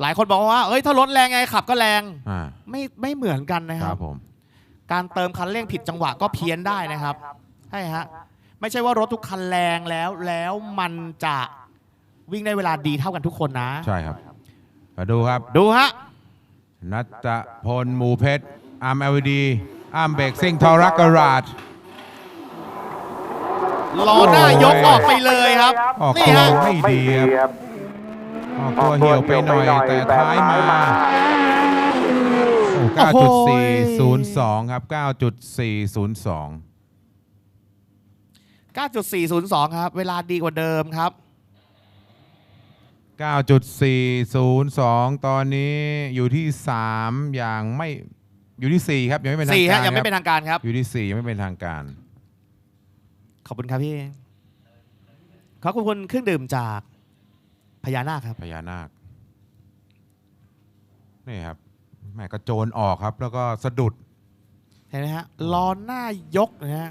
หลายคนบอกว่าเอ้ยถ้ารถแรงไงขับก็แรงอ่าไม่ไม่เหมือนกันนะคครัรับ บผม การเติมคันเร่งผิดจังหวะก็เพี้ยนได้นะครับใช่ฮะไม่ใช่ว่ารถทุกคันแรงแล้วแล้วมันจะวิ่งได้เวลาดีเท่ากันทุกคนนะ ใช่ครับ มาดูครับ ดูฮะ นัตพลหมูเพชรอาร์ม LED อาร์มเบรกซิ่งทอรักกราด ล้อหน้ายกออกไปเลยครับ ออกนี่ตัวฮะ ไม่ดีครับ ออกตัวเหี่ยวไปหน่อยแต่ท้ายมาโอ้9.402 ครับ 9.402 9.402 ครับ เวลาดีกว่าเดิมครับ 9.402 ตอนนี้อยู่ที่ 3 อย่างไม่อยู่ที่ 4 ครับ ยังไม่เป็นทาง4กาฮะรยังไม่ครับเป็นทางการครับ อยู่ที่ 4 ยังไม่เป็นทางการ ขอบคุณครับพี่ ขอบคุณเครื่องดื่มจาก พญานาคครับ พญานาคนี่ครับแม่กระโจนออกครับ แล้วก็สะดุด เห็นไหมฮะล้อหน้ายกนะฮะ